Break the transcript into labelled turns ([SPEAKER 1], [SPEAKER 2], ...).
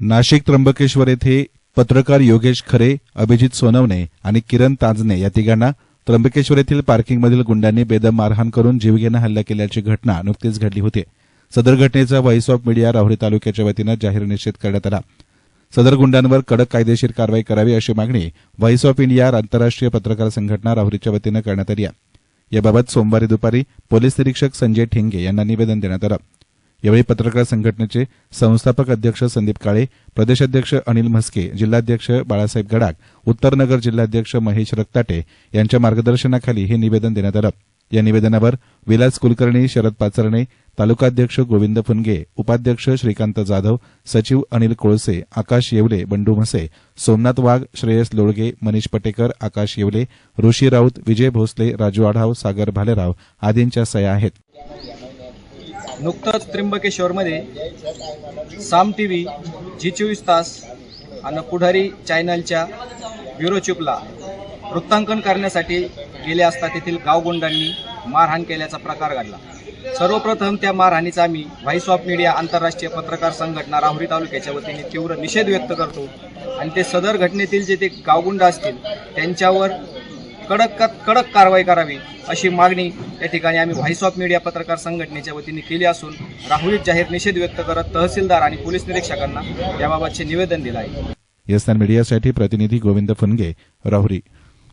[SPEAKER 1] नाशिक त्र्यंबकेश्वर येथे पत्रकार योगेश खरे अभिजित सोनवणे आणि किरण तांजणे या तिघांना त्र्यंबकेश्वर येथील पार्किंगमधील गुंडांनी बेदम मारहाण करून जीवघेणा हल्ला केल्याची घटना नुकतीच घडली होती. सदर घटनेचा व्हॉइस ऑफ मीडिया राहुरी तालुक्याच्या वतीनं जाहीर निषेध करण्यात आला. सदर गुंडांवर कडक कायदेशीर कारवाई करावी अशी मागणी व्हॉइस ऑफ इंडिया आंतरराष्ट्रीय पत्रकार संघटना राहुरीच्या वतीनं करण्यात आली आहे. याबाबत सोमवारी दुपारी पोलीस निरीक्षक संजय ठेंगे यांना निवेदन देण्यात आलं. यावेळी पत्रकार संघटनेचे संस्थापक अध्यक्ष संदीप काळे प्रदेशाध्यक्ष अनिल म्हस्के जिल्हाध्यक्ष बाळासाहेब गडाख उत्तरनगर जिल्हाध्यक्ष महेश रक्ताटे यांच्या मार्गदर्शनाखाली हे निवेदन देण्यात आलं. या निवेदनावर विलास कुलकर्णी शरद पाचरणे तालुकाध्यक्ष गोविंद फुनगे उपाध्यक्ष श्रीकांत जाधव सचिव अनिल कोळसे आकाश येवले बंडू म्हसे सोमनाथ वाघ श्रेयस लोळगे मनीष पटेकर आकाश येवले ऋषी राऊत विजय भोसले राजू आढाव सागर भालेराव आदींच्या सया आहेत.
[SPEAKER 2] नुकतंच त्र्यंबकेश्वरमध्ये साम टी व्ही जी चोवीस तास आणि पुढारी चॅनलच्या ब्युरोचिपला वृत्तांकन करण्यासाठी गेले असता तेथील गावगुंडांनी मारहाण केल्याचा प्रकार घडला. सर्वप्रथम त्या मारहाणीचा आम्ही व्हाईस ऑफ मीडिया आंतरराष्ट्रीय पत्रकार संघटना राहुरी तालुक्याच्या वतीने तीव्र निषेध व्यक्त करतो. आणि ते सदर घटनेतील जे ते गावगुंड असतील त्यांच्यावर कडक कडक कारवाई करावी अशी मागणी या ठिकाणी आम्ही व्हॉइस ऑफ मीडिया पत्रकार संघटनेच्या वतीने केली असून राहुलीत जाहीर निषेध व्यक्त करत तहसीलदार आणि पोलीस निरीक्षकांना याबाबतचे निवेदन दिलं आहे.
[SPEAKER 1] यस्तान मीडियासाठी प्रतिनिधी गोविंद फुनगे राहुरी